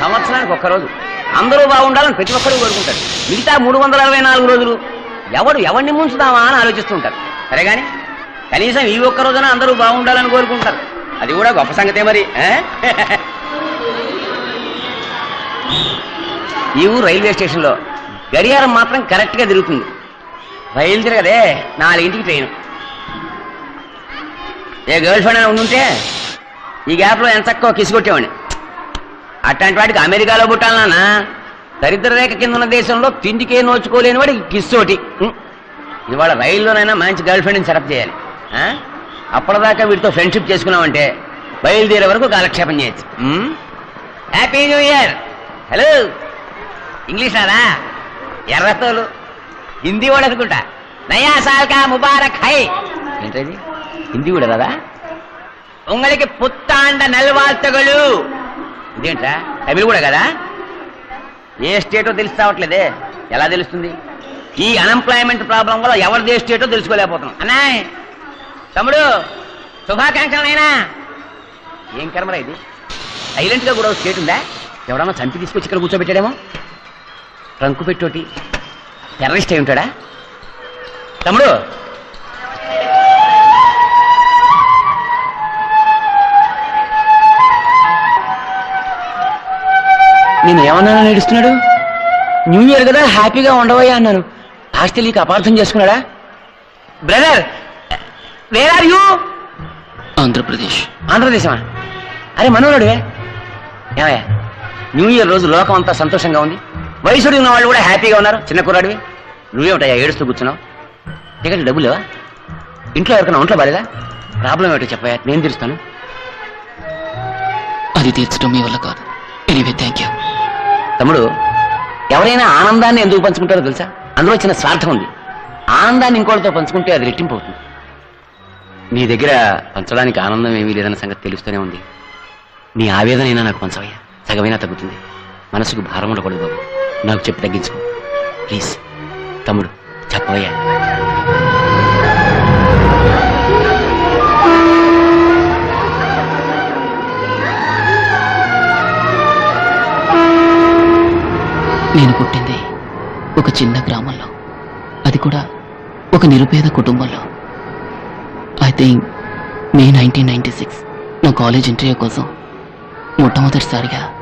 సంవత్సరానికి ఒక్కరోజు అందరూ బాగుండాలని ప్రతి ఒక్కరూ కోరుకుంటారు. మిగతా మూడు వందల అరవై నాలుగు రోజులు ఎవడు ఎవరిని ముంచుదామా అని ఆలోచిస్తుంటారు సరే కానీ కనీసం ఈ ఒక్క రోజున అందరూ బాగుండాలని కోరుకుంటారు. అది కూడా గొప్ప సంగతే మరి ఈ ఊరు రైల్వే స్టేషన్లో గడియారం మాత్రం కరెక్ట్గా తిరుగుతుంది. బయలుదేరగదే నాలుగింటికి ట్రైన్. ఏ గర్ల్ ఫ్రెండ్ అని ఉండుంటే ఈ గ్యాప్లో ఎంత తక్కువ కిసిగొట్టేవాడిని అట్లాంటి వాడికి అమెరికాలో పుట్టాలన్నా దరిద్ర రేఖ కింద ఉన్న దేశంలో తిండికే నోచుకోలేని వాడికి కిస్సోటి. ఇవాళ రైల్లోనైనా మంచి గర్ల్ ఫ్రెండ్ని సెటప్ చేయాలి. అప్పటిదాకా వీటితో ఫ్రెండ్షిప్ చేసుకున్నామంటే బయలుదేరే వరకు కాలక్షేపం చేయొచ్చు. Happy new year. Hello. English రాదా? ఎర్రతోలు. హిందీ కూడా అనుకుంటా. నయా సాల్కా ముబారక్ హై. ఏంటది? హిందీ కూడా రాదా? ఉంగళికి పుత్తాండ నల్వార్తగలు ఇదేంట్రా? తమిళ కూడా కదా? ఏ స్టేటో తెలిసి రావట్లేదే ఎలా తెలుస్తుంది? ఈ అన్ఎంప్లాయ్మెంట్ ప్రాబ్లం వల్ల ఎవరిది ఏ స్టేటో తెలుసుకోలేకపోతున్నాం. అన్నాయ్ తమ్ముడు శుభాకాంక్షలైనా ఏం కర్మరా ఇది? సైలెంట్గా కూడా ఒక స్టేట్ ఉందా? ఎవడన్నా చంపి తీసుకొచ్చి ఇక్కడ కూర్చోబెట్టాడేమో? ట్రంకు పెట్టోటి టెర్రరిస్ట్ అయి ఉంటాడా? తమ్ముడు నేను ఏమన్నా ఏడుస్తున్నాడు? న్యూ ఇయర్ కదా హ్యాపీగా ఉండవయ్యా అన్నాను. ఆస్తి తెలియక అపార్థం చేసుకున్నాడా? Brother where are you Andhra Pradesh. ఆంధ్రదేశమా అరే మనోడువే ఏమయ్యా న్యూ ఇయర్ రోజు లోకం అంతా సంతోషంగా ఉంది. వయసుడు ఉన్న వాళ్ళు కూడా హ్యాపీగా ఉన్నారు. చిన్న కుర్రాడివి. నువ్వేమిటయ్యా ఏడుస్తూ కూర్చున్నావు? టికెట్ డబ్బులు లేవా? ఇంట్లో ఎవరికైనా ఒంట్లో బాలేదా ప్రాబ్లం ఏమిటో చెప్పయ్యా నేను తీరుస్తాను. అది తీర్చడం మీ వల్ల కాదు. ఎనీవే థ్యాంక్ యూ తమ్ముడు ఎవరైనా ఆనందాన్ని ఎందుకు పంచుకుంటారో తెలుసా? అందులో చిన్న స్వార్థం ఉంది. ఆనందాన్ని ఇంకోటితో పంచుకుంటే అది రెట్టింపు అవుతుంది. నీ దగ్గర పంచడానికి ఆనందం ఏమీ లేదన్న సంగతి తెలుస్తూనే ఉంది. నీ ఆవేదనైనా నాకు పంచవయ్యా. సగమైనా తగ్గుతుంది. మనసుకు భారం ఉండకూడదు బాబు. నాకు చెప్పి తగ్గించుకో. ప్లీజ్. తమ్ముడు చెప్పవయ్యా. నేను పుట్టింది ఒక చిన్న గ్రామంలో. అది కూడా ఒక నిరుపేద కుటుంబంలో. I think may nineteen ninety six నా కాలేజ్ ఇంటర్వ్యూ కోసం మొట్టమొదటిసారిగా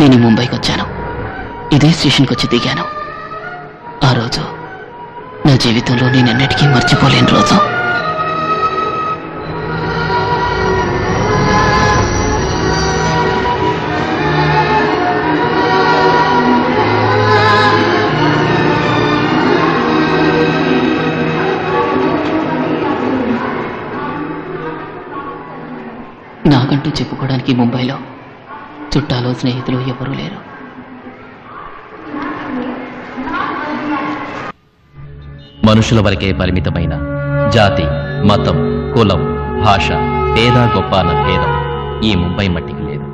నేను ముంబైకి వచ్చాను. ఇదే స్టేషన్కి వచ్చి దిగాను. ఆ రోజు నా జీవితంలో నేను ఎన్నటికీ మర్చిపోలేని రోజు. అంటూ చెప్పుకోవడానికి ముంబైలో? చుట్టాలో స్నేహితులు ఎవరూ లేరు. మనుషుల వరకే పరిమితమైన జాతి మతం కులం భాష పేద గొప్ప అన్న భేదం ఈ ముంబై మట్టికి లేదు.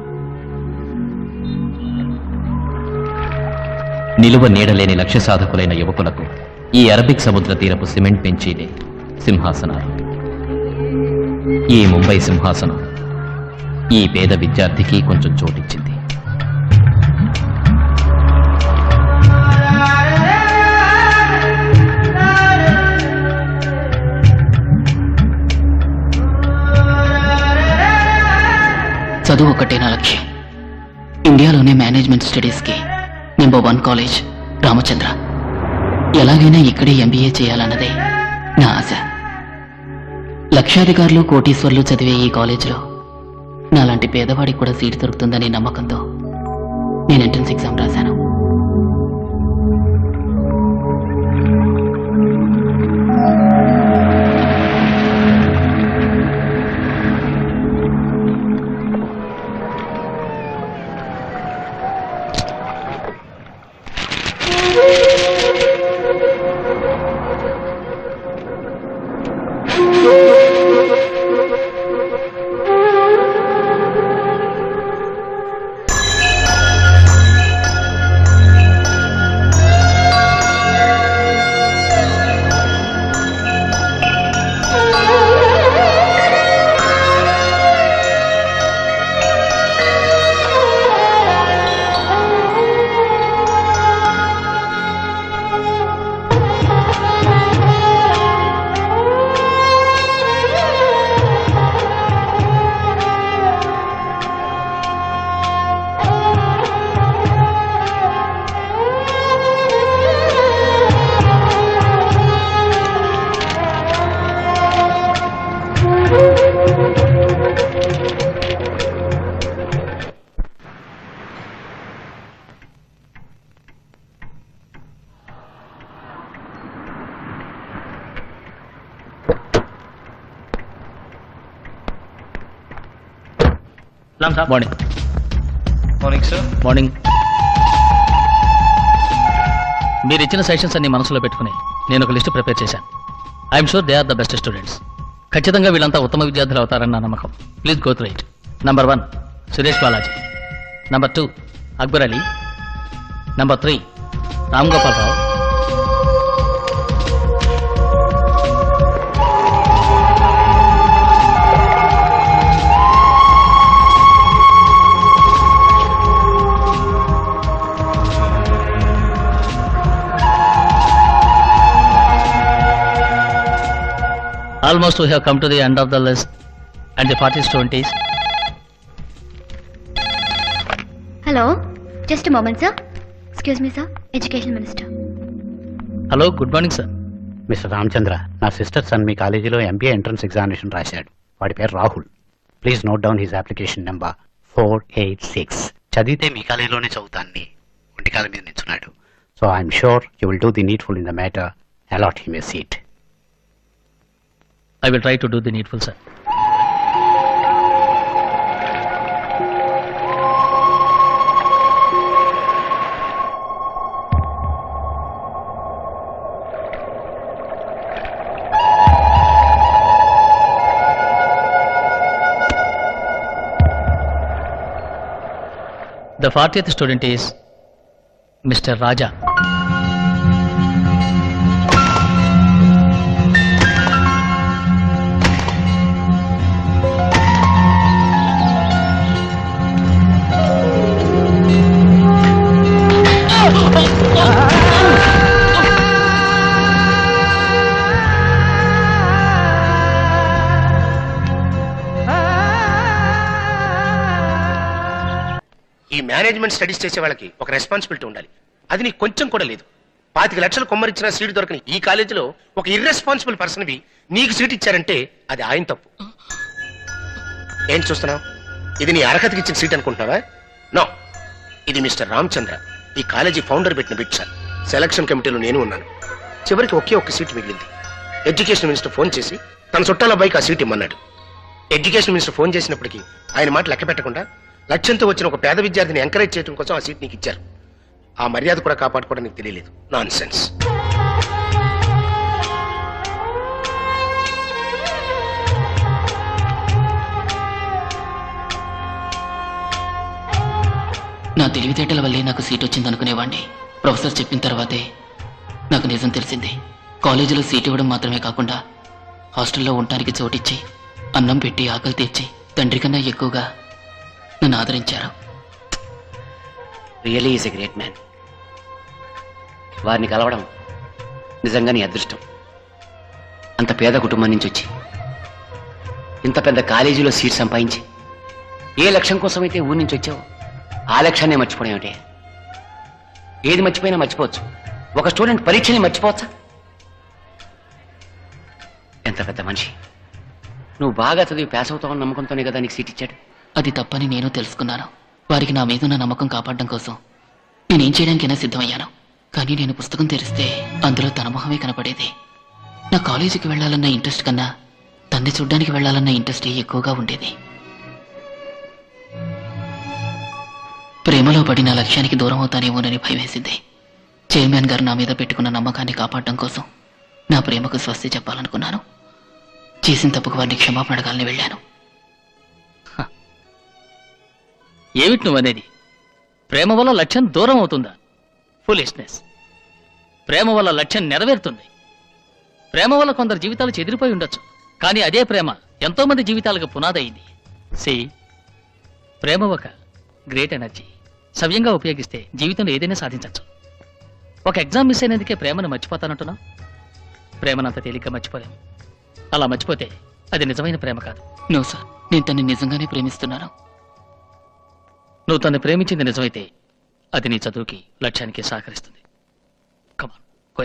నిలువ నీడలేని లక్ష్య సాధకులైన యువకులకు ఈ అరబిక్ సముద్ర తీరపు సిమెంట్ బెంచీలే సింహాసనాలు. ఈ ముంబై సింహాసనం ఈ పేద విద్యార్థికి కొంచెం చోటిచ్చింది. చదువు ఒకటే నా లక్ష్యం. ఇండియాలోనే మేనేజ్మెంట్ స్టడీస్కి నెంబర్ వన్ కాలేజ్ రామచంద్ర. ఎలాగైనా ఇక్కడే ఎంబీఏ చేయాలన్నదే నా ఆశ. లక్షాధికారులు కోటీశ్వర్లు చదివే ఈ కాలేజీలో నాలాంటి పేదవాడికి కూడా సీట్ దొరుకుతుందనే నమ్మకంతో నేను ఎంట్రన్స్ ఎగ్జామ్ రాశాను Morning morning sir morning మీరు ఇచ్చిన సెషన్స్ అన్ని మనసులో పెట్టుకుని నేను ఒక లిస్ట్ ప్రిపేర్ చేశాను. I'm sure they are the best students ఖచ్చితంగా వీళ్ళంతా ఉత్తమ విద్యార్థులు అవుతారని నా నమ్మకం. Please go through it number one Suresh Balaji. Number two Akbar Ali. Number three Ram Gopal Rao. Almost we have come to the end of the list and the parties twenties hello just moment sir excuse me sir education minister hello good morning sir mister Ramachandra నా sister sun మీ కాలేజీలో MBA entrance examination రాశాడు. వాడి పేరు Rahul. Please note down his application number four eight six చదివితే మీ కాలేజీలోనే చదువుతాన్ని. ఒంటికాల మీద నిల్చున్నాడు so I'm sure you will do the needful in the matter allot him a seat I will try to do the needful, sir. The 40th student is Mr. Raja. Management studies చేసే వాళ్ళకి ఒక responsibility ఉండాలి. అది నీకు కొంచెం కూడా లేదు. పాతిక లక్షలు కొమ్మరిచ్చిన సీటు దొరకని ఈ కాలేజీలో ఒక ఇర్రెస్పాన్సిబుల్ పర్సన్వి నీకు సీట్ ఇచ్చారంటే అది ఆయన తప్పు. ఏం చూస్తున్నావు? ఇది నీ అర్హతకి ఇచ్చిన సీట్ అనుకుంటున్నావా? నో. ఇది మిస్టర్ రామచంద్ర ఈ కాలేజీ ఫౌండర్ పెట్టిన బిట్ సార్. సెలక్షన్ కమిటీలో నేను ఉన్నాను. చివరికి ఒకే ఒక్క సీట్ మిగిలింది. ఎడ్యుకేషన్ మినిస్టర్ ఫోన్ చేసి తన చుట్టాల బైక్ ఆ సీట్ ఇమ్మన్నాడు. ఎడ్యుకేషన్ మినిస్టర్ ఫోన్ చేసినప్పటికీ ఆయన మాట లెక్క పెట్టకుండా లక్ష్యంతో వచ్చిన ఒక పేద విద్యార్థిని ఎంకరేజ్ చేయడం కోసం ఆ సీట్ నీకు ఇచ్చారు. ఆ మర్యాద కూడా కాపాడుకోవడం నీకు తెలియలేదు. నాన్ సెన్స్ నా తెలివితేటల వల్లే నాకు సీట్ వచ్చింది అనుకునేవాడిని ప్రొఫెసర్ చెప్పిన తర్వాతే నాకు నిజం తెలిసింది. కాలేజీలో సీట్ ఇవ్వడం మాత్రమే కాకుండా హాస్టల్లో ఉండటానికి చోటిచ్చి అన్నం పెట్టి ఆకలి తెచ్చి తండ్రి కన్నా ఎక్కువగా నన్ను ఆదరించారు. Really is a great man వారిని కలవడం నిజంగా నీ అదృష్టం. అంత పేద కుటుంబం నుంచి వచ్చి ఇంత పెద్ద కాలేజీలో సీట్ సంపాదించి ఏ లక్ష్యం కోసమైతే ఊరి నుంచి వచ్చావు ఆ లక్ష్యాన్ని మర్చిపోవడం ఏమిటి? ఏది మర్చిపోయినా మర్చిపోవచ్చు. ఒక స్టూడెంట్ పరీక్షని మర్చిపోవచ్చా? ఎంత పెద్ద మనిషి. నువ్వు బాగా చదివి పాస్ అవుతావని నమ్మకంతోనే కదా నీకు సీట్ ఇచ్చాడు. అది తప్పని నేను తెలుసుకున్నాను. వారికి నా మీదున్న నమ్మకం కాపాడడం కోసం నేనేం చేయడానికైనా సిద్ధమయ్యాను. కానీ నేను పుస్తకం తెరిస్తే అందులో తన మొహమే కనపడేది. నా కాలేజీకి వెళ్ళాలన్న ఇంట్రెస్ట్ కన్నా తన్ని చూడ్డానికి వెళ్ళాలన్న ఇంట్రెస్టే ఎక్కువగా ఉండేది. ప్రేమలో పడి నా లక్ష్యానికి దూరం అవుతానేమోనని భయం వేసింది చైర్మన్ గారు నా మీద పెట్టుకున్న నమ్మకాన్ని కాపాడడం కోసం నా ప్రేమకు స్వస్తి చెప్పాలనుకున్నాను. చేసిన తప్పుకు వారిని క్షమాపణ అడగాలని వెళ్ళాను. ఏమిటి నువ్వు అనేది ప్రేమ వల్ల లక్ష్యం దూరం అవుతుందా? ఫులిష్నెస్ ప్రేమ వల్ల లక్ష్యం నెరవేరుతుంది. ప్రేమ వల్ల కొందరు జీవితాలు చెదిరిపోయి ఉండొచ్చు. కానీ అదే ప్రేమ ఎంతో మంది జీవితాలకు పునాదయింది. సి ప్రేమ ఒక గ్రేట్ ఎనర్జీ సవ్యంగా ఉపయోగిస్తే జీవితంలో ఏదైనా సాధించవచ్చు ఒక ఎగ్జామ్ మిస్ అయినందుకే ప్రేమను మర్చిపోతానంటున్నా ప్రేమనంత తేలిక మర్చిపోలేము అలా మర్చిపోతే అది నిజమైన ప్రేమ కాదు. నో సార్ నేను తన్ని నిజంగానే ప్రేమిస్తున్నాను. నువ్వు తను ప్రేమించింది నిజమైతే అది నీ చదువుకి లక్ష్యానికి సహకరిస్తుంది. Come on go